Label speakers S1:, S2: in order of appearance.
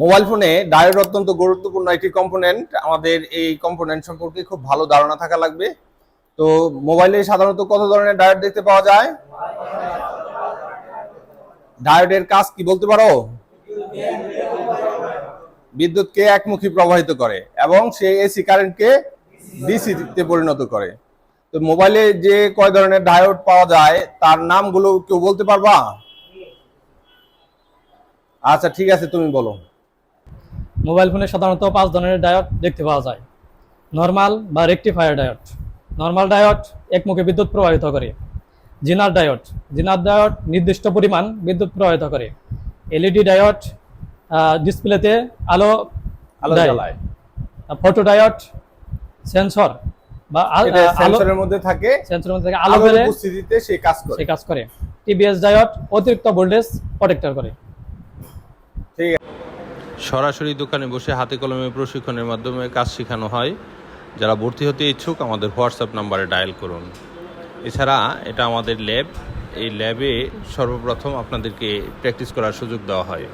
S1: Mobile ফোনে diode অত্যন্ত গুরুত্বপূর্ণ একটি কম্পোনেন্ট আমাদের এই কম্পোনেন্ট সম্পর্কে খুব ভালো ধারণা থাকা লাগবে। তো মোবাইলে সাধারণত কত ধরনের ডায়োড দেখতে পাওয়া যায়? ডায়োডের কাজ কি বলতে পারো? বিদ্যুৎকে একমুখী প্রবাহিত করে এবং সে এসি কারেন্টকে ডিসি তে পরিণত করে। তো মোবাইলে যে কয় ধরনের ডায়োড পাওয়া যায়, তার নামগুলো কেউ বলতে পারবা? আচ্ছা ঠিক আছে, তুমি বলো।
S2: মোবাইল ফোনে সাধারণত পাঁচ ধরনের ডায়ট দেখতে পাওয়া যায়। নর্মাল বা রেকটিফায়ার ডায়োড। নর্মাল ডায়োড একমুখে বিদ্যুৎ প্রবাহিত করে। জিনার ডায়ট জিনার ডায়োড নির্দিষ্ট পরিমাণ বিদ্যুৎ প্রবাহিত করে। এলইডি ডায়োড ডিসপ্লেতে আলো
S1: আলো জ্বালায়।
S2: ফটো ডায়ট সেন্সর বা
S1: সেন্সরের মধ্যে থাকে।
S2: সেন্সরের মধ্যে থেকে। আলো
S1: উপস্থিতিতে সে কাজ করে।
S2: সে কাজ করে। টিবিএস ডায়োড অতিরিক্ত ভোল্টেজ প্রোটেক্টর করে।
S3: সরাসরি দোকানে বসে হাতে কলমে প্রশিক্ষণের মাধ্যমে কাজ শেখানো হয়। যারা ভর্তি হতে ইচ্ছুক, আমাদের হোয়াটসঅ্যাপ নাম্বারে ডায়াল করুন। এছাড়া এটা আমাদের ল্যাব। এই ল্যাবে সর্বপ্রথম আপনাদেরকে প্র্যাকটিস করার সুযোগ দেওয়া হয়।